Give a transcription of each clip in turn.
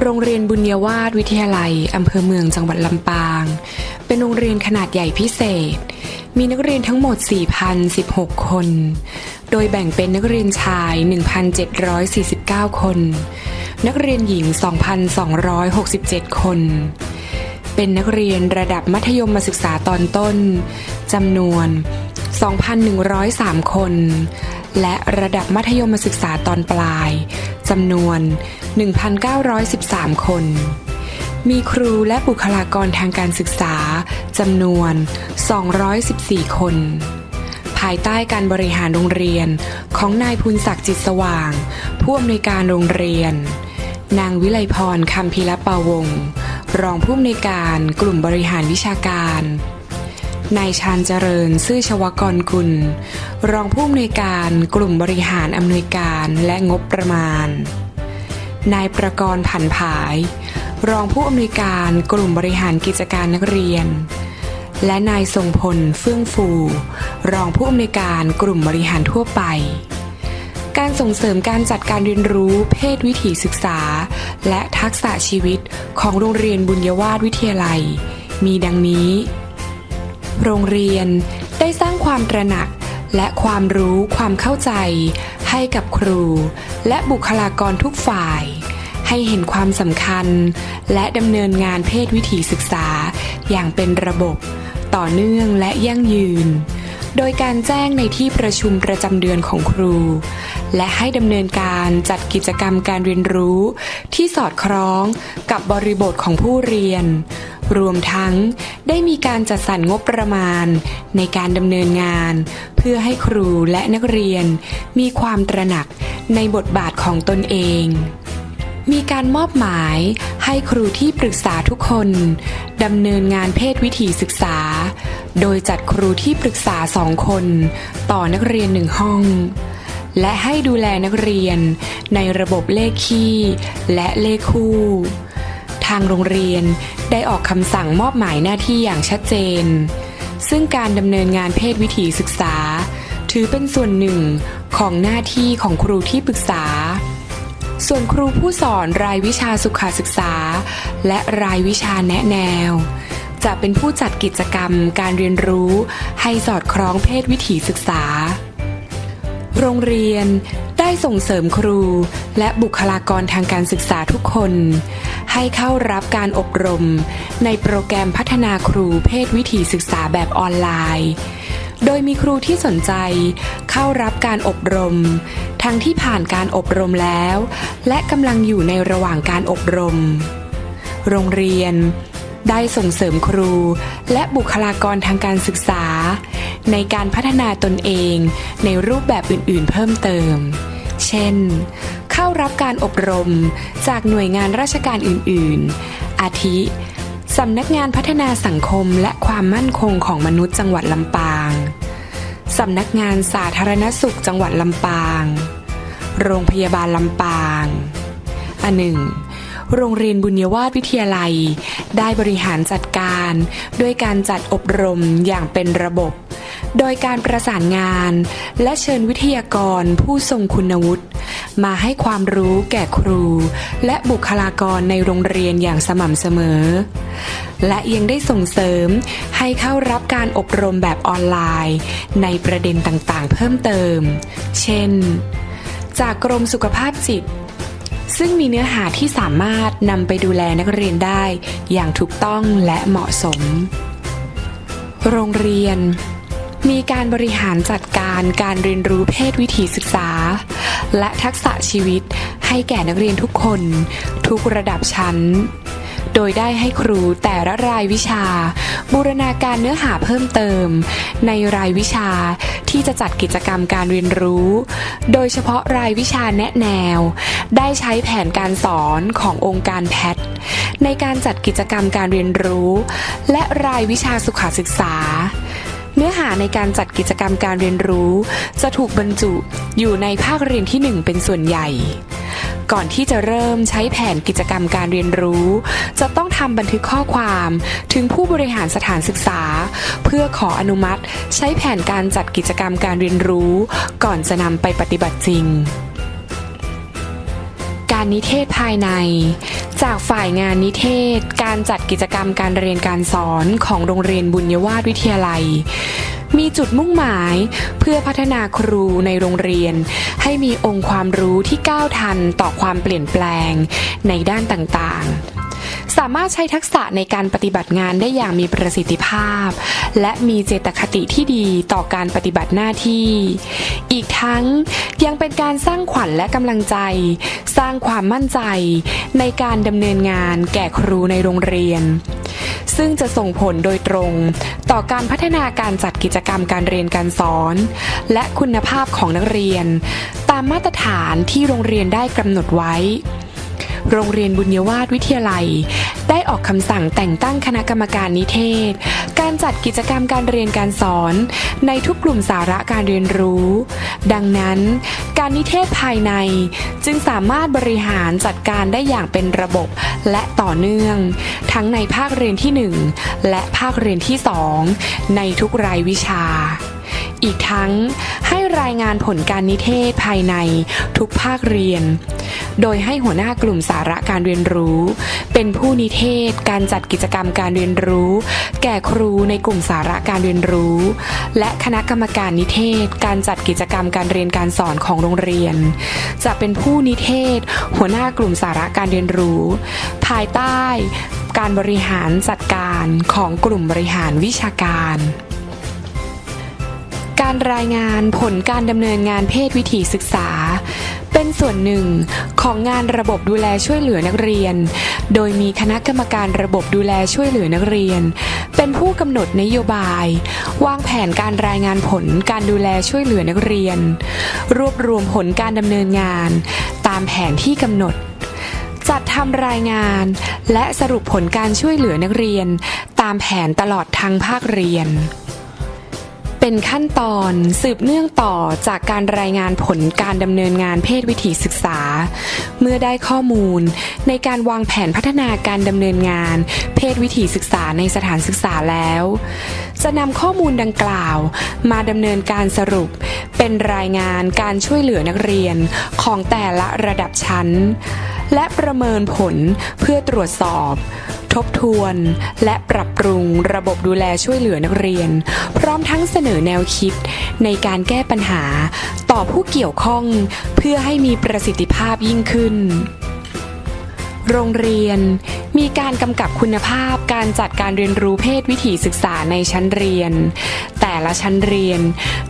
โรงเรียนบุญยวาสวิทยาลัย อำเภอเมืองจังหวัดลำปาง เป็นโรงเรียนขนาดใหญ่พิเศษ มีนักเรียนทั้งหมด 4,016 คน โดยแบ่งเป็นนักเรียนชาย 1,749 คน นักเรียนหญิง 2,267 คน เป็นนักเรียนระดับมัธยมศึกษาตอนต้นจำนวน 2,103 คน และระดับมัธยมศึกษาตอนปลายจำนวน 1,913 คน มีครูและบุคลากรทางการศึกษาจำนวน 214 คน ภายใต้การบริหารโรงเรียนของนายภูนศักดิ์จิตสว่าง ผู้อำนวยการโรงเรียน นางวิไลพรคำพีรปาวงรองผู้อำนวยการกลุ่มบริหารวิชาการ นายชาญเจริญ ซื่อชวกรกุล รองผู้อำนวยการกลุ่มบริหารอำนวยการและงบประมาณ นายประกรณ์ผันผาย รองผู้อำนวยการกลุ่มบริหารกิจการนักเรียน และนายทรงพลเฟื่องฟู รองผู้อำนวยการกลุ่มบริหารทั่วไปการส่งเสริมการจัดการเรียนรู้ เพศวิถีศึกษา และทักษะชีวิตของโรงเรียนบุญยวาสวิทยาลัย มีดังนี้ โรงเรียนได้สร้างความตระหนักและความรู้ความเข้าใจ ให้กับครู และบุคลากรทุกฝ่าย ให้เห็นความสำคัญ และดำเนินงานเพศวิถีศึกษา อย่างเป็นระบบ ต่อเนื่องและยั่งยืน โดยการแจ้งในที่ประชุมประจำเดือนของครู และให้ดำเนินการจัดกิจกรรมการเรียนรู้ ที่สอดคล้องกับบริบทของผู้เรียน รวมทั้งได้มีการจัดสรรงบประมาณ ในการดำเนินงาน เพื่อให้ครูและนักเรียน มีความตระหนักในบทบาทของตนเอง มีการมอบหมายให้ครูที่ปรึกษาทุกคนดำเนินงานเพศวิถีศึกษา โดยจัดครูที่ปรึกษาสองคน ต่อนักเรียนหนึ่งห้องและให้ดูแลนักเรียนในระบบเลขคี่ และเลขคู่างโรงเรียนได้ออกคำสั่งมอบหมายหน้าที่อย่างชัดเจน ซึ่งการดำเนินงานเพศวิถีศึกษา ถือเป็นส่วนหนึ่งของหน้าที่ของครูที่ปรึกษา ส่วนครูผู้สอนรายวิชาสุขศึกษา และรายวิชาแนะแนว จะเป็นผู้จัดกิจกรรมการเรียนรู้ให้สอดคล้องเพศวิถีศึกษา โรงเรียน ได้ส่งเสริมครู และบุคลากรทางการศึกษาทุกคน ให้เข้ารับการอบรม ในโปรแกรมพัฒนาครูเพศวิถีศึกษาแบบออนไลน์ โดยมีครูที่สนใจ เข้ารับการอบรม ทั้งที่ผ่านการอบรมแล้ว และกำลังอยู่ในระหว่างการอบรม โรงเรียนได้ส่งเสริมครูและบุคลากรทางการศึกษา ในการพัฒนาตนเองในรูปแบบอื่น ๆ เพิ่มเติม เช่น เข้ารับการอบรมจากหน่วยงานราชการอื่น ๆ อาทิ สำนักงานพัฒนาสังคมและความมั่นคงของมนุษย์จังหวัดลำปาง สำนักงานสาธารณสุขจังหวัดลำปาง โรงพยาบาลลำปางอันหนึ่งโรงเรียนบุญยวาสวิทยาลัย ได้บริหารจัดการ ด้วยการจัดอบรมอย่างเป็นระบบ โดยการประสานงาน และเชิญวิทยากรผู้ทรงคุณวุฒิ มาให้ความรู้แก่ครู และบุคลากรในโรงเรียนอย่างสม่ำเสมอ และยังได้ส่งเสริมให้เข้ารับการอบรมแบบออนไลน์ ในประเด็นต่างๆ เพิ่มเติม เช่น จากกรมสุขภาพจิตซึ่งมีเนื้อหาที่สามารถนำไปดูแลนักเรียนได้อย่างถูกต้องและเหมาะสม โรงเรียน มีการบริหารจัดการการเรียนรู้เพศวิถีศึกษา และทักษะชีวิตให้แก่นักเรียนทุกคน ทุกระดับชั้น โดยได้ให้ครูแต่ละรายวิชา บูรณาการเนื้อหาเพิ่มเติม ในรายวิชาที่จะจัดกิจกรรมการเรียนรู้ โดยเฉพาะรายวิชาแนะแนว ได้ใช้แผนการสอนขององค์การแพทในการจัดกิจกรรมการเรียนรู้ และรายวิชาสุขศึกษา เนื้อหาในการจัดกิจกรรมการเรียนรู้ จะถูกบรรจุอยู่ในภาคเรียนที่ 1 เป็นส่วนใหญ่ ก่อนที่จะเริ่มใช้แผนกิจกรรมการเรียนรู้ จะต้องทำบันทึกข้อความถึงผู้บริหารสถานศึกษา เพื่อขออนุมัติ ใช้แผนการจัดกิจกรรมการเรียนรู้ ก่อนจะนำไปปฏิบัติจริง การนิเทศภายใน จากฝ่ายงานนิเทศ การจัดกิจกรรมการเรียนการสอนของโรงเรียนบุญยวาสวิทยาลัย มีจุดมุ่งหมายเพื่อพัฒนาครูในโรงเรียน ให้มีองค์ความรู้ที่ก้าวทันต่อความเปลี่ยนแปลงในด้านต่างๆ สามารถใช้ทักษะในการปฏิบัติงานได้อย่างมีประสิทธิภาพ และมีเจตคติที่ดีต่อการปฏิบัติหน้าที่ อีกทั้งยังเป็นการสร้างขวัญและกำลังใจ สร้างความมั่นใจในการดำเนินงานแก่ครูในโรงเรียน ซึ่งจะส่งผลโดยตรงต่อการพัฒนาการจัดกิจกรรมการเรียนการสอน และคุณภาพของนักเรียน ตามมาตรฐานที่โรงเรียนได้กำหนดไว้ โรงเรียนบุญยวาสวิทยาลัย ได้ออกคำสั่งแต่งตั้งคณะกรรมการนิเทศ การจัดกิจกรรมการเรียนการสอน ในทุกกลุ่มสาระการเรียนรู้ ดังนั้น การนิเทศภายในจึงสามารถบริหารจัดการได้อย่างเป็นระบบและต่อเนื่อง ทั้งในภาคเรียนที่ 1 และภาคเรียนที่ 2 ในทุกรายวิชาอีกทั้งให้รายงานผลการนิเทศภายในทุกภาคเรียน โดยให้หัวหน้ากลุ่มสาระการเรียนรู้ เป็นผู้นิเทศ การจัดกิจกรรมการเรียนรู้ แก่ครูในกลุ่มสาระการเรียนรู้ และคณะกรรมการนิเทศ การจัดกิจกรรมการเรียนการสอนของโรงเรียน จะเป็นผู้นิเทศ หัวหน้ากลุ่มสาระการเรียนรู้ ภายใต้การบริหารจัดการของกลุ่มบริหารวิชาการการรายงานผลการดำเนินงานเพศวิถีศึกษา ส่วนหนึ่งของงานระบบดูแลช่วยเหลือนักเรียน โดยมีคณะกรรมการระบบดูแลช่วยเหลือนักเรียน เป็นผู้กำหนดนโยบาย วางแผนการรายงานผลการดูแลช่วยเหลือนักเรียน รวบรวมผลการดำเนินงาน ตามแผนที่กำหนด จัดทำรายงาน และสรุปผลการช่วยเหลือนักเรียน ตามแผนตลอดทั้งภาคเรียน เป็นขั้นตอนสืบเนื่องต่อจากการรายงานผลการดำเนินงานเพศวิถีศึกษา เมื่อได้ข้อมูล ในการวางแผนพัฒนาการดำเนินงาน เพศวิถีศึกษาในสถานศึกษาแล้ว จะนำข้อมูลดังกล่าว มาดำเนินการสรุป เป็นรายงานการช่วยเหลือนักเรียนของแต่ละระดับชั้น และประเมินผลเพื่อตรวจสอบ ทบทวน และปรับปรุงระบบดูแลช่วยเหลือนักเรียน พร้อมทั้งเสนอแนวคิดในการแก้ปัญหา ต่อผู้เกี่ยวข้องเพื่อให้มีประสิทธิภาพยิ่งขึ้นโรงเรียน มีการกำกับคุณภาพการจัดการเรียนรู้เพศวิถีศึกษาในชั้นเรียน แต่ละชั้นเรียน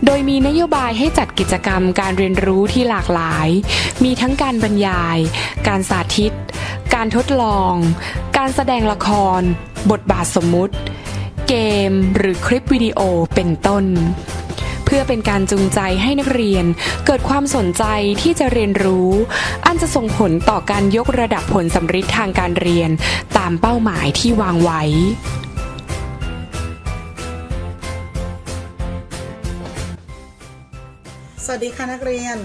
โดยมีนโยบายให้จัดกิจกรรมการเรียนรู้ที่หลากหลาย มีทั้งการบรรยาย การสาธิต การทดลอง การแสดงละคร บทบาทสมมุติ เกม หรือคลิปวิดีโอเป็นต้น เพื่อเป็นการจูงใจให้นักเรียนเกิดความสนใจที่จะเรียนรู้ อันจะส่งผลต่อการยกระดับผลสำฤทธิ์ทางการเรียน ตามเป้าหมายที่วางไว้ สวัสดีค่ะนักเรียน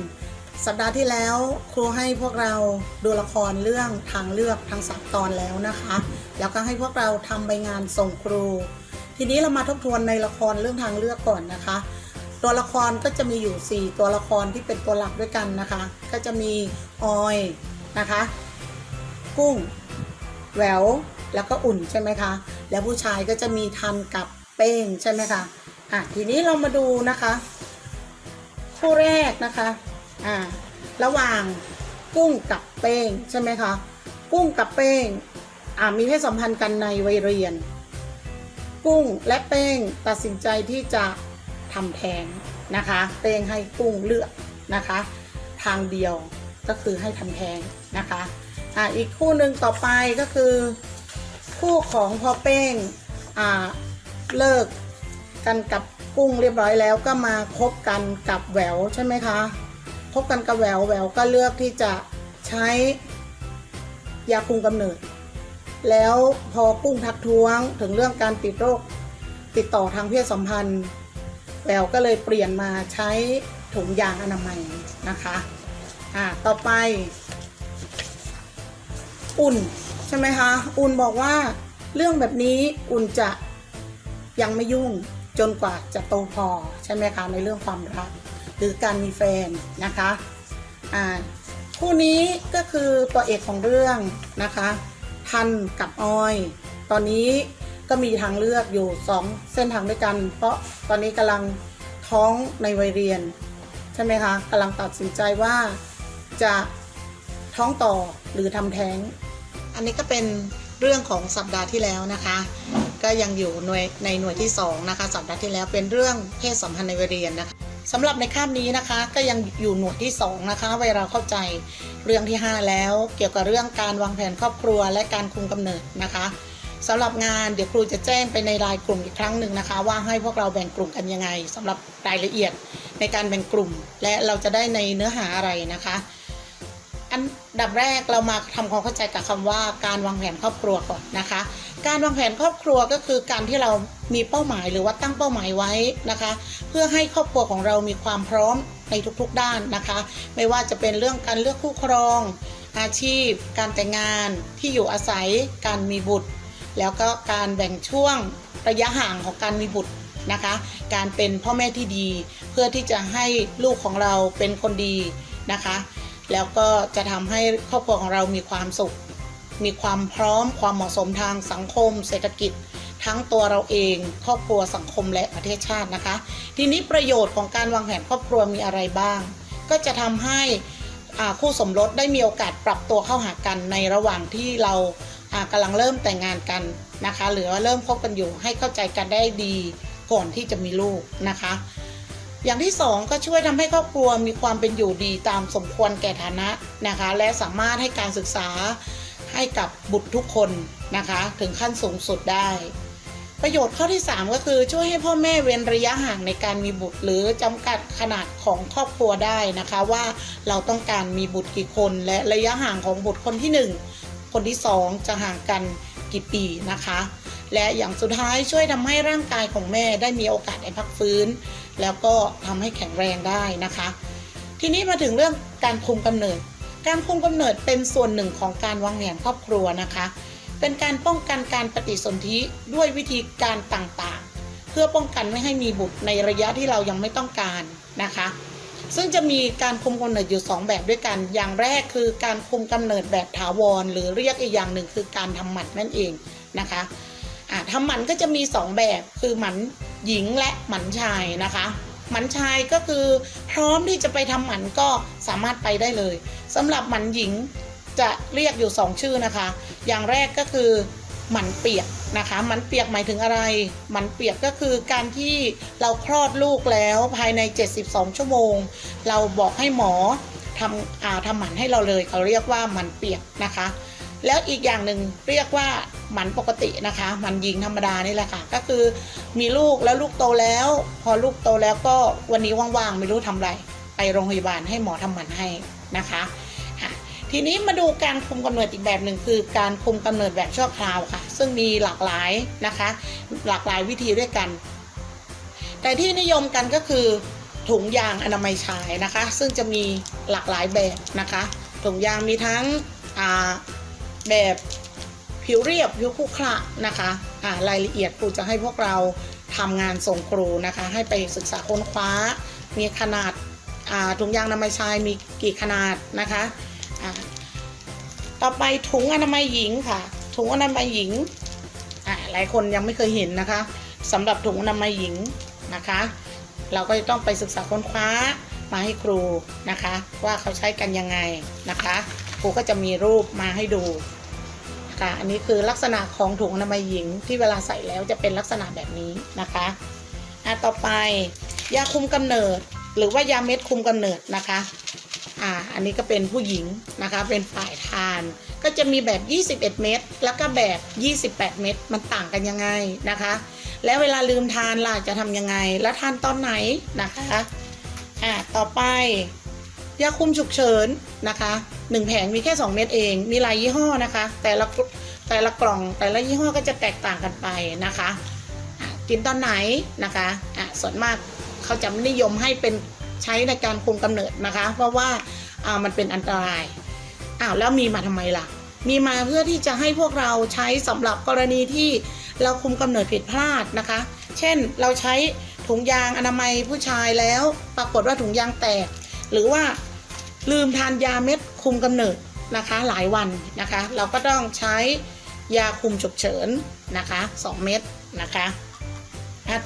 สัปดาห์ที่แล้วครูให้พวกเราดูละครเรื่องทางเลือกทั้งสามตอนแล้วนะคะ แล้วก็ให้พวกเราทำใบงานส่งครู ทีนี้เรามาทบทวนในละครเรื่องทางเลือกก่อนนะคะ ตัวละครก็จะมีอยู่ 4 ตัวละครที่เป็นตัวหลักด้วยกันนะคะ ก็จะมีออยนะคะ กุ้งแหววแล้วก็อุ่นใช่ไหมคะ แล้วผู้ชายก็จะมีทันกับเป้งใช่ไหมคะอะทีนี้เรามาดูนะคะ คู่แรกนะคะอ่าระหว่างกุ้งกับเป้งใช่ไหมคะกุ้งกับเป้งอ่ามีเพศสัมพันธ์กันในวัยเรียน กุ้งและเป้งตัดสินใจที่จะทำแท้งนะคะเป้งให้กุ้งเลือกนะคะ ทางเดียวก็คือให้ทำแท้งนะคะอ่าอีกคู่หนึ่งต่อไปก็คือ คู่ของพอเป้งอ่าเลิกกันกับ กุ้งเรียบร้อยแล้วก็มาคบกันกับแหววใช่ไหมคะคบกันกับแหววแหววก็เลือกที่จะใช้ยาคุมกำเนิด แล้วพอกุ้งทักท้วงถึงเรื่องการติดโรคติดต่อทางเพศสัมพันธ์แหววก็เลยเปลี่ยนมาใช้ถุงยางอนามัยนะคะอ่าต่อไป อุ่นใช่ไหมคะ อุ่นบอกว่าเรื่องแบบนี้อุ่นจะยังไม่ยุ่ง จนกว่าจะโตพอใช่ไหมคะในเรื่องความรัก หรือการมีแฟนนะคะอ่าคู่นี้ก็คือตัวเอกของเรื่องนะคะทันกับออย ตอนนี้ก็มีทางเลือกอยู่ 2 เส้นทางด้วยกัน เพราะตอนนี้กำลังท้องในวัยเรียน ใช่ไหมคะกำลังตัดสินใจว่าจะท้องต่อหรือทำแท้ง อันนี้ก็เป็นเรื่องของสัปดาห์ที่แล้วนะคะ ก็ยังอยู่หน่วยในหน่วยที่สองนะคะสัปดาห์ที่แล้วเป็นเรื่องเพศสัมพันธ์ในวัยเรียนนะคะสำหรับในคาบนี้นะคะก็ยังอยู่หน่วยที่สองนะคะเวลาเข้าใจเรื่องที่ 5 แล้วเกี่ยวกับเรื่องการวางแผนครอบครัวและการคุมกำเนิดนะคะสำหรับงานเดี๋ยวครูจะแจ้งไปในรายกลุ่มอีกครั้งหนึ่งนะคะ ว่าให้พวกเราแบ่งกลุ่มกันยังไงสำหรับรายละเอียดในการแบ่งกลุ่ม และเราจะได้ในเนื้อหาอะไรนะคะ อันดับแรกเรามาทำความเข้าใจกับคำว่าการวางแผนครอบครัวก่อนนะคะ การวางแผนครอบครัวก็คือการที่เรามีเป้าหมายหรือว่าตั้งเป้าหมายไว้นะคะ เพื่อให้ครอบครัวของเรามีความพร้อมในทุกๆด้านนะคะ ไม่ว่าจะเป็นเรื่องการเลือกคู่ครอง อาชีพ การแต่งงานที่อยู่อาศัย การมีบุตร แล้วก็การแบ่งช่วงระยะห่างของการมีบุตรนะคะ การเป็นพ่อแม่ที่ดี เพื่อที่จะให้ลูกของเราเป็นคนดีนะคะ แล้วก็จะทำให้ครอบครัวของเรามีความสุข มีความพร้อมความเหมาะสมทางสังคม เศรษฐกิจ ทั้งตัวเราเอง ครอบครัวสังคมและประเทศชาตินะคะ ทีนี้ประโยชน์ของการวางแผนครอบครัวมีอะไรบ้าง ก็จะทำให้คู่สมรสได้มีโอกาสปรับตัวเข้าหากันในระหว่างที่เราอ่ากำลังเริ่มแต่งงานกันนะคะ หรือว่าเริ่มคบกันอยู่ให้เข้าใจกันได้ดีก่อนที่จะมีลูกนะคะ อย่างที่สองก็ช่วยทำให้ครอบครัวมีความเป็นอยู่ดีตามสมควรแก่ฐานะนะคะ และสามารถให้การศึกษาให้กับบุตรทุกคนนะคะ ถึงขั้นสูงสุดได้ ประโยชน์ข้อที่ 3 ก็คือช่วยให้พ่อแม่เว้นระยะห่างในการมีบุตร หรือจำกัดขนาดของครอบครัวได้นะคะว่าเราต้องการมีบุตรกี่คน และระยะห่างของบุตรคนที่ 1 คนที่ 2 จะห่างกันกี่ปีนะคะ และอย่างสุดท้ายช่วยทำให้ร่างกายของแม่ได้มีโอกาสได้พักฟื้น แล้วก็ทำให้แข็งแรงได้นะคะ ทีนี้มาถึงเรื่องการคุมกำเนิด การคุมกำเนิดเป็นส่วนหนึ่งของการวางแผนครอบครัวนะคะ เป็นการป้องกันการปฏิสนธิด้วยวิธีการต่างๆ เพื่อป้องกันไม่ให้มีบุตรในระยะที่เรายังไม่ต้องการนะคะ ซึ่งจะมีการคุมกำเนิดอยู่ 2 แบบด้วยกัน อย่างแรกคือการคุมกำเนิดแบบถาวร หรือเรียกอีกอย่างหนึ่งคือการทำหมันนั่นเองนะคะอ่าทำหมันก็จะมี 2 แบบคือหมัน หญิงและหมันชายนะคะหมันชายก็คือพร้อมที่จะไปทำหมันก็สามารถไปได้เลยสำหรับหมันหญิงจะเรียกอยู่ 2 ชื่อนะคะ อย่างแรกก็คือหมันเปียกนะคะหมันเปียกหมายถึงอะไรหมันเปียกก็คือการที่เราคลอดลูกแล้วภายใน 72 ชั่วโมง เราบอกให้หมอทำอ่าทำหมันให้เราเลยเขาเรียกว่าหมันเปียกนะคะ แล้วอีกอย่างหนึ่งเรียกว่าหมันปกตินะคะหมันหญิงธรรมดานี่แหละค่ะ ก็คือมีลูกแล้วลูกโตแล้ว พอลูกโตแล้วก็วันนี้ว่างๆไม่รู้ทำอะไรไปโรงพยาบาลให้หมอทำหมันให้นะคะทีนี้มาดูการคุมกำเนิดอีกแบบหนึ่งคือการคุมกำเนิดแบบชั่วคราวค่ะ ซึ่งมีหลากหลายนะคะ หลากหลายวิธีด้วยกัน แต่ที่นิยมกันก็คือถุงยางอนามัยชายนะคะ ซึ่งจะมีหลากหลายแบบนะคะ ถุงยางมีทั้งอ่า แบบผิวเรียบผิวคุขระนะคะอ่ารายละเอียดครูจะให้พวกเราทำงานส่งครูนะคะ ให้ไปศึกษาค้นคว้า มีขนาดอ่าถุงยางอนามัยชายมีกี่ขนาดนะคะอ่าต่อไปถุงอนามัยหญิงค่ะ ถุงอนามัยหญิงอ่าหลายคนยังไม่เคยเห็นนะคะสำหรับถุงอนามัยหญิงนะคะ เราก็จะต้องไปศึกษาค้นคว้ามาให้ครูนะคะ ว่าเขาใช้กันยังไงนะคะ ครูก็จะมีรูปมาให้ดูค่ะอันนี้คือลักษณะของถุงอนามัยหญิงที่เวลาใส่แล้วจะเป็นลักษณะแบบนี้นะคะอะต่อไปยาคุมกำเนิด หรือว่ายาเม็ดคุมกำเนิดนะคะอ่าอันนี้ก็เป็นผู้หญิงนะคะเป็นฝ่ายทาน ก็จะมีแบบ 21 เม็ดแล้วก็แบบ 28 เม็ดมันต่างกันยังไงนะคะ แล้วเวลาลืมทานล่ะจะทำยังไง แล้วทานตอนไหนนะคะอ่าต่อไป ยาคุมฉุกเฉินนะคะหนึ่งแผงมีแค่ 2 เม็ดเอง มีหลายยี่ห้อนะคะ แต่ละแต่ละกล่องแต่ละยี่ห้อก็จะแตกต่างกันไปนะคะกินตอนไหนนะคะอะส่วนมากเขาจะนิยมให้เป็นใช้ในการคุมกำเนิดนะคะ เพราะว่าอ่ามันเป็นอันตรายอ้าวแล้วมีมาทำไมล่ะ มีมาเพื่อที่จะให้พวกเราใช้สำหรับกรณีที่เราคุมกำเนิดผิดพลาดนะคะ เช่นเราใช้ถุงยางอนามัยผู้ชายแล้ว ปรากฏว่าถุงยางแตก หรือว่า ลืมทานยาเม็ดคุมกำเนิดนะคะหลายวันนะคะ เราก็ต้องใช้ยาคุมฉุกเฉินนะคะ 2 เม็ดนะคะ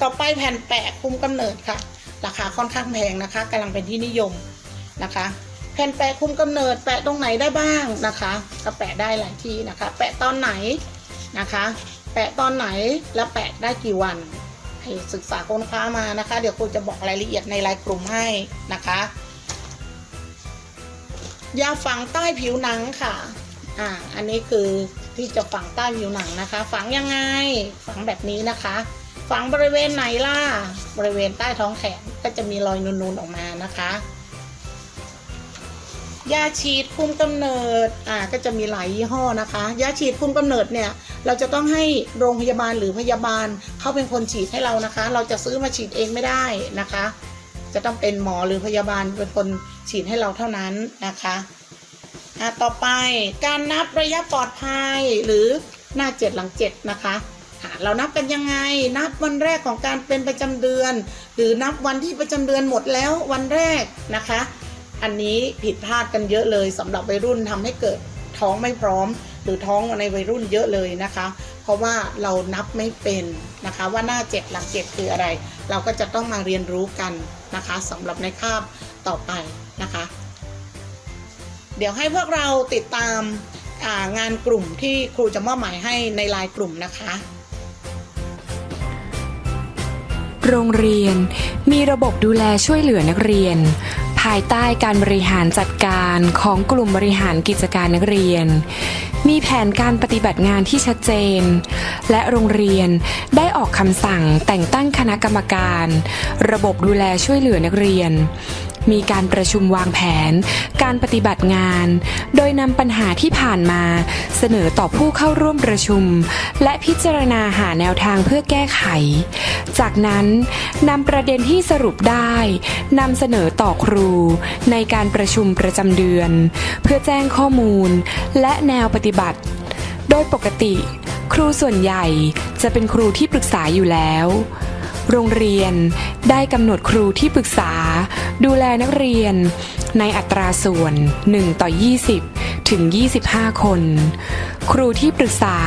ต่อไปแผ่นแปะคุมกำเนิดค่ะ ราคาค่อนข้างแพงนะคะกำลังเป็นที่นิยมนะคะ แผ่นแปะคุมกำเนิดแปะตรงไหนได้บ้างนะคะก็แปะได้หลายที่นะคะ แปะตอนไหนนะคะ แปะตอนไหนแล้วแปะได้กี่วันให้ศึกษาค้นคว้ามานะคะ เดี๋ยวครูจะบอกรายละเอียดในรายกลุ่มให้นะคะ ยาฝังใต้ผิวหนังค่ะ อ่า อันนี้คือที่จะฝังใต้ผิวหนังนะคะ ฝังยังไง ฝังแบบนี้นะคะ ฝังบริเวณไหนล่ะ บริเวณใต้ท้องแขนก็จะมีรอยนูนๆออกมานะคะ ยาฉีดคุมกำเนิด อ่า ก็จะมีหลายยี่ห้อนะคะ ยาฉีดคุมกำเนิดเนี่ย เราจะต้องให้โรงพยาบาลหรือพยาบาลเขาเป็นคนฉีดให้เรานะคะ เราจะซื้อมาฉีดเองไม่ได้นะคะ จะต้องเป็นหมอหรือพยาบาลเป็นคน ฉีดให้เราเท่านั้นนะคะอะต่อไปการนับระยะปลอดภัยหรือหน้าเจ็ดหลังเจ็ดนะคะเรานับกันยังไง นับวันแรกของการเป็นประจำเดือน หรือนับวันที่ประจำเดือนหมดแล้ววันแรกนะคะ อันนี้ผิดพลาดกันเยอะเลยสำหรับวัยรุ่นทำให้เกิดท้องไม่พร้อม หรือท้องในวัยรุ่นเยอะเลยนะคะ เพราะว่าเรานับไม่เป็นนะคะว่าหน้าเจ็ดหลังเจ็ดคืออะไร เราก็จะต้องมาเรียนรู้กันนะคะสำหรับในคาบต่อไป นะคะ เดี๋ยวให้พวกเราติดตามางานกลุ่มที่ครูจะมอบหมายให้ในไลน์กลุ่มนะคะ โรงเรียนมีระบบดูแลช่วยเหลือนักเรียน ภายใต้การบริหารจัดการของกลุ่มบริหารกิจการนักเรียน มีแผนการปฏิบัติงานที่ชัดเจน และโรงเรียนได้ออกคำสั่งแต่งตั้งคณะกรรมการ ระบบดูแลช่วยเหลือนักเรียน มีการประชุมวางแผน การปฏิบัติงาน โดยนำปัญหาที่ผ่านมา เสนอต่อผู้เข้าร่วมประชุม และพิจารณาหาแนวทางเพื่อแก้ไข จากนั้นนำประเด็นที่สรุปได้นำเสนอต่อครู ในการประชุมประจำเดือน เพื่อแจ้งข้อมูล และแนวปฏิบัติ โดยปกติ ครูส่วนใหญ่จะเป็นครูที่ปรึกษาอยู่แล้ว โรงเรียนได้กำหนดครูที่ปรึกษา ดูแลนักเรียนในอัตราส่วน 1 ต่อ 20 ถึง 25 คน ครูที่ปรึกษา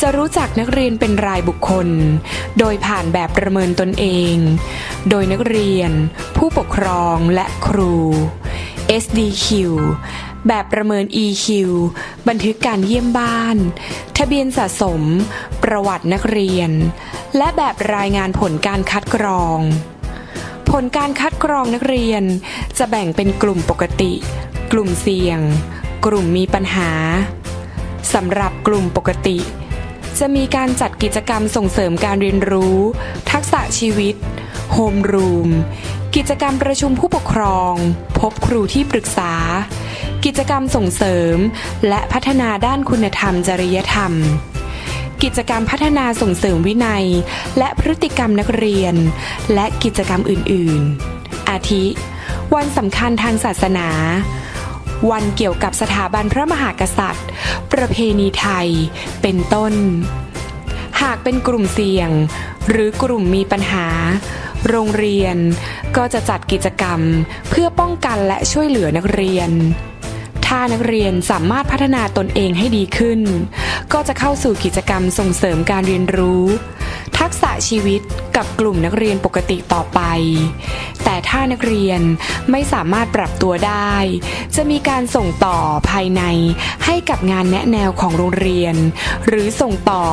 จะรู้จักนักเรียนเป็นรายบุคคล โดยผ่านแบบประเมินตนเอง โดยนักเรียน ผู้ปกครองและครู SDQ แบบประเมิน EQ บันทึกการเยี่ยมบ้าน ทะเบียนสะสม ประวัตินักเรียน และแบบรายงานผลการคัดกรอง ผลการคัดกรองนักเรียน จะแบ่งเป็นกลุ่มปกติ กลุ่มเสี่ยง กลุ่มมีปัญหาสำหรับกลุ่มปกติ จะมีการจัดกิจกรรมส่งเสริมการเรียนรู้ ทักษะชีวิตโฮมรูมกิจกรรมประชุมผู้ปกครอง พบครูที่ปรึกษา กิจกรรมส่งเสริม และพัฒนาด้านคุณธรรมจริยธรรม กิจกรรมพัฒนาส่งเสริมวินัย และพฤติกรรมนักเรียน และกิจกรรมอื่น ๆ อาทิ วันสำคัญทางศาสนา วันเกี่ยวกับสถาบันพระมหากษัตริย์ ประเพณีไทย เป็นต้น หากเป็นกลุ่มเสี่ยง หรือกลุ่มมีปัญหา โรงเรียนก็จะจัดกิจกรรมเพื่อป้องกันและช่วยเหลือนักเรียน ถ้านักเรียนสามารถพัฒนาตนเองให้ดีขึ้น ก็จะเข้าสู่กิจกรรมส่งเสริมการเรียนรู้ ทักษะชีวิตกับกลุ่มนักเรียนปกติต่อไป แต่ถ้านักเรียนไม่สามารถปรับตัวได้ จะมีการส่งต่อภายในให้กับงานแนะแนวของโรงเรียน หรือส่งต่อ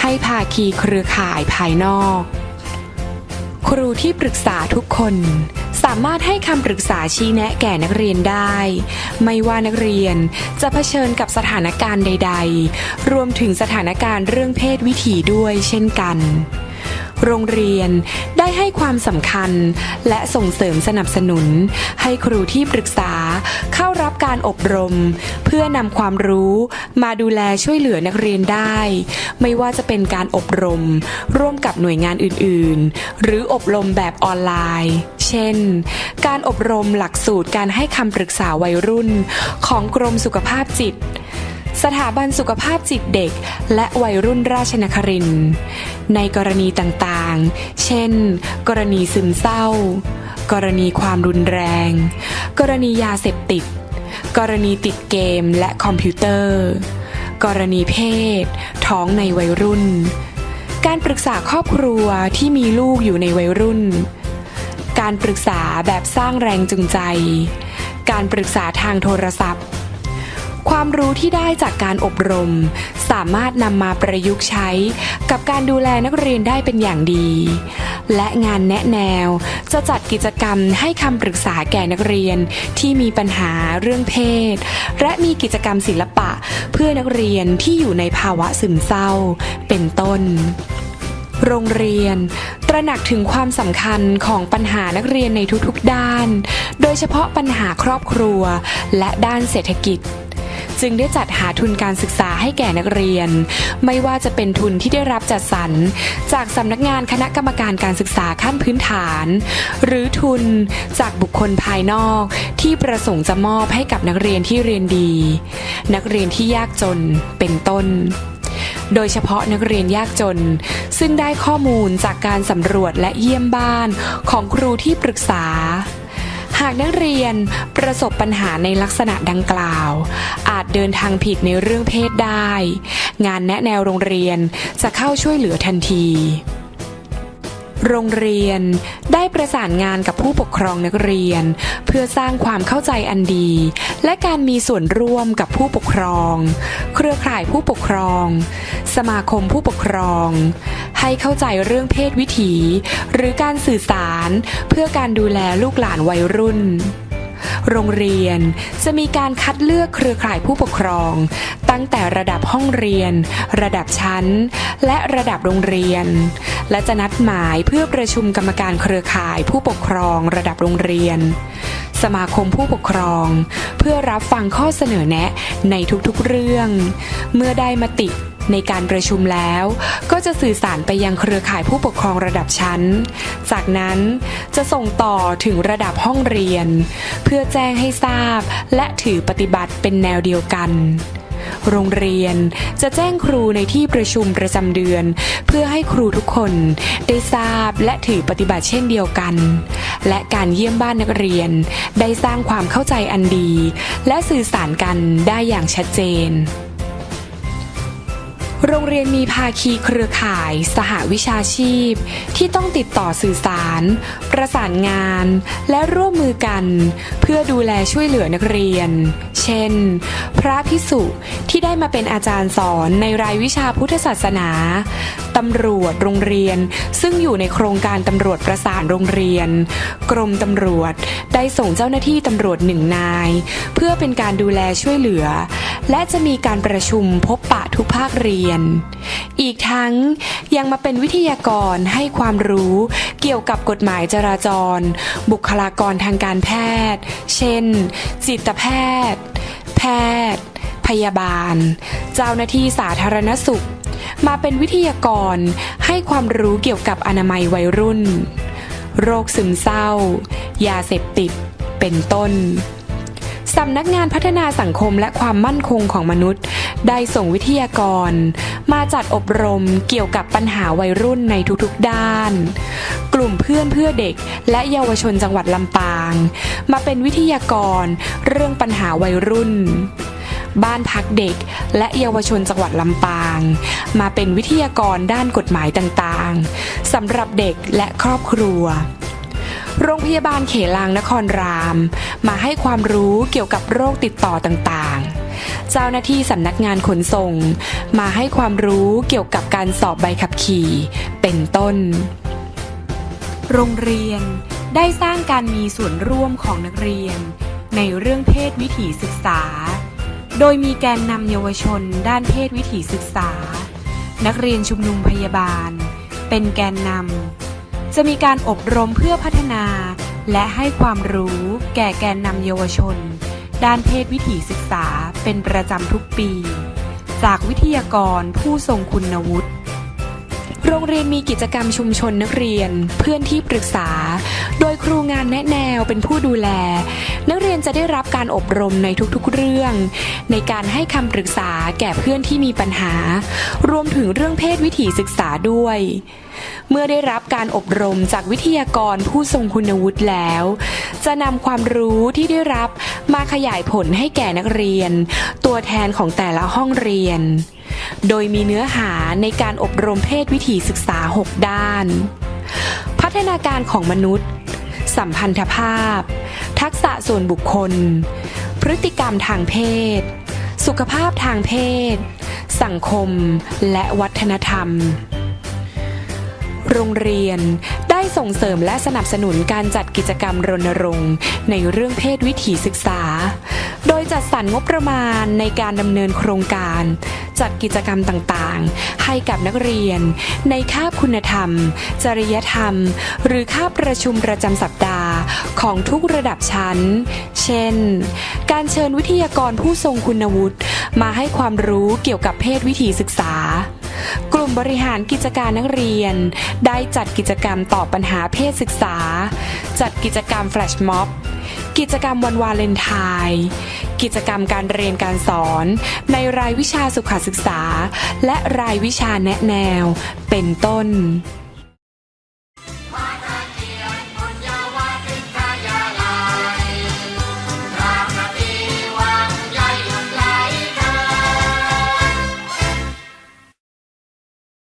ให้ภาคีเครือข่ายภายนอก ครูที่ปรึกษาทุกคน สามารถให้คำปรึกษาชี้แนะแก่นักเรียนได้ ไม่ว่านักเรียนจะเผชิญกับสถานการณ์ใด ๆ รวมถึงสถานการณ์เรื่องเพศวิถีด้วยเช่นกัน โรงเรียนได้ให้ความสำคัญ และส่งเสริมสนับสนุน ให้ครูที่ปรึกษาเข้ารับการอบรม เพื่อนำความรู้มาดูแลช่วยเหลือนักเรียนได้ ไม่ว่าจะเป็นการอบรม ร่วมกับหน่วยงานอื่น ๆ หรืออบรมแบบออนไลน์ เช่น การอบรมหลักสูตรการให้คำปรึกษาวัยรุ่น ของกรมสุขภาพจิต สถาบันสุขภาพจิตเด็ก และวัยรุ่นราชนครินในกรณีต่างๆ เช่น กรณีซึมเศร้า กรณีความรุนแรง กรณียาเสพติด กรณีติดเกมและคอมพิวเตอร์ กรณีเพศ ท้องในวัยรุ่น การปรึกษาครอบครัวที่มีลูกอยู่ในวัยรุ่น การปรึกษาแบบสร้างแรงจูงใจ การปรึกษาทางโทรศัพท์ ความรู้ที่ได้จากการอบรม สามารถนำมาประยุกต์ใช้ กับการดูแลนักเรียนได้เป็นอย่างดี และงานแนะแนวจะจัดกิจกรรมให้คำปรึกษาแก่นักเรียนที่มีปัญหาเรื่องเพศ และมีกิจกรรมศิลปะ เพื่อนักเรียนที่อยู่ในภาวะซึมเศร้า เป็นต้นโรงเรียน ตระหนักถึงความสำคัญของปัญหานักเรียนในทุกๆด้าน โดยเฉพาะปัญหาครอบครัวและด้านเศรษฐกิจ จึงได้จัดหาทุนการศึกษาให้แก่นักเรียน ไม่ว่าจะเป็นทุนที่ได้รับจัดสรรจากสำนักงานคณะกรรมการการศึกษาขั้นพื้นฐาน หรือทุนจากบุคคลภายนอกที่ประสงค์จะมอบให้กับนักเรียนที่เรียนดี นักเรียนที่ยากจนเป็นต้นโดยเฉพาะนักเรียนยากจน ซึ่งได้ข้อมูลจากการสำรวจและเยี่ยมบ้านของครูที่ปรึกษา หากนักเรียนประสบปัญหาในลักษณะดังกล่าว อาจเดินทางผิดในเรื่องเพศได้ งานแนะแนวโรงเรียนจะเข้าช่วยเหลือทันที โรงเรียนได้ประสานงานกับผู้ปกครองนักเรียน เพื่อสร้างความเข้าใจอันดี และการมีส่วนร่วมกับผู้ปกครอง เครือข่ายผู้ปกครอง สมาคมผู้ปกครอง ให้เข้าใจเรื่องเพศวิถี หรือการสื่อสาร เพื่อการดูแลลูกหลานวัยรุ่น โรงเรียน จะมีการคัดเลือกเครือข่ายผู้ปกครอง ตั้งแต่ระดับห้องเรียน ระดับชั้น และระดับโรงเรียน และจะนัดหมายเพื่อประชุมกรรมการเครือข่ายผู้ปกครองระดับโรงเรียน สมาคมผู้ปกครอง เพื่อรับฟังข้อเสนอแนะในทุกๆเรื่อง เมื่อได้มติ ในการประชุมแล้ว ก็จะสื่อสารไปยังเครือข่ายผู้ปกครองระดับชั้น จากนั้นจะส่งต่อถึงระดับห้องเรียน เพื่อแจ้งให้ทราบ และถือปฏิบัติเป็นแนวเดียวกันโรงเรียนจะแจ้งครูในที่ประชุมประจำเดือน เพื่อให้ครูทุกคนได้ทราบและถือปฏิบัติเช่นเดียวกัน และการเยี่ยมบ้านนักเรียน ได้สร้างความเข้าใจอันดี และสื่อสารกันได้อย่างชัดเจน โรงเรียนมีภาคีเครือข่าย สหวิชาชีพ ที่ต้องติดต่อสื่อสาร ประสานงาน และร่วมมือกัน เพื่อดูแลช่วยเหลือนักเรียน เช่น พระพิสุที่ได้มาเป็นอาจารย์สอนในรายวิชาพุทธศาสนาตำรวจโรงเรียน ซึ่งอยู่ในโครงการตำรวจประสานโรงเรียน กรมตำรวจได้ส่งเจ้าหน้าที่ตำรวจหนึ่งนาย เพื่อเป็นการดูแลช่วยเหลือ และจะมีการประชุมพบปะทุกภาคเรียนอีกทั้งยังมาเป็นวิทยากรให้ความรู้เกี่ยวกับกฎหมายจราจร บุคลากรทางการแพทย์ เช่น จิตแพทย์ แพทย์ พยาบาล เจ้าหน้าที่สาธารณสุข มาเป็นวิทยากรให้ความรู้เกี่ยวกับอนามัยวัยรุ่น โรคซึมเศร้า ยาเสพติด เป็นต้นสำนักงานพัฒนาสังคมและความมั่นคงของมนุษย์ ได้ส่งวิทยากร มาจัดอบรมเกี่ยวกับปัญหาวัยรุ่นในทุกๆด้าน กลุ่มเพื่อนเพื่อเด็ก และเยาวชนจังหวัดลำปาง มาเป็นวิทยากรเรื่องปัญหาวัยรุ่น บ้านพักเด็กและเยาวชนจังหวัดลำปาง มาเป็นวิทยากรด้านกฎหมายต่างๆสำหรับเด็กและครอบครัว โรงพยาบาลเขลางนครราม มาให้ความรู้เกี่ยวกับโรคติดต่อต่างๆ เจ้าหน้าที่สำนักงานขนส่ง มาให้ความรู้เกี่ยวกับการสอบใบขับขี่ เป็นต้น โรงเรียนได้สร้างการมีส่วนร่วมของนักเรียน ในเรื่องเพศวิถีศึกษา โดยมีแกนนำเยาวชนด้านเพศวิถีศึกษา นักเรียนชุมนุมพยาบาล เป็นแกนนำ จะมีการอบรมเพื่อพัฒนา และให้ความรู้แก่แกนนำเยาวชน ด้านเพศวิถีศึกษาเป็นประจำทุกปี จากวิทยากรผู้ทรงคุณวุฒิโรงเรียนมีกิจกรรมชุมชนนักเรียน เพื่อนที่ปรึกษา โดยครูานแนะแนวเป็นผู้ดูแล นักเรียนจะได้รับการอบรมในทุกๆเรื่อง ในการให้คำปรึกษาแก่เพื่อนที่มีปัญหา รวมถึงเรื่องเพศวิถีศึกษาด้วย เมื่อได้รับการอบรมจากวิทยากรผู้ทรงคุณวุฒิแล้ว จะนำความรู้ที่ได้รับมาขยายผลให้แก่นักเรียน ตัวแทนของแต่ละห้องเรียน โดยมีเนื้อหาในการอบรมเพศวิถีศึกษา 6 ด้าน พัฒนาการของมนุษย์ สัมพันธภาพ ทักษะส่วนบุคคล พฤติกรรมทางเพศ สุขภาพทางเพศ สังคม และวัฒนธรรม โรงเรียน ส่งเสริมและสนับสนุนการจัดกิจกรรมรณรงค์ในเรื่องเพศวิถีศึกษา โดยจัดสรรงบประมาณในการดำเนินโครงการ จัดกิจกรรมต่างๆ ให้กับนักเรียน ในคาบคุณธรรม จริยธรรม หรือคาบประชุมประจำสัปดาห์ของทุกระดับชั้น เช่น การเชิญวิทยากรผู้ทรงคุณวุฒิมาให้ความรู้เกี่ยวกับเพศวิถีศึกษา มบริหารกิจการนักเรียน ได้จัดกิจกรรมตอบปัญหาเพศศึกษา จัดกิจกรรมแฟลชม็อบกิจกรรมวันวาเลนไทน์กิจกรรมการเรียนการสอน ในรายวิชาสุขศึกษา และรายวิชาแนะแนว เป็นต้น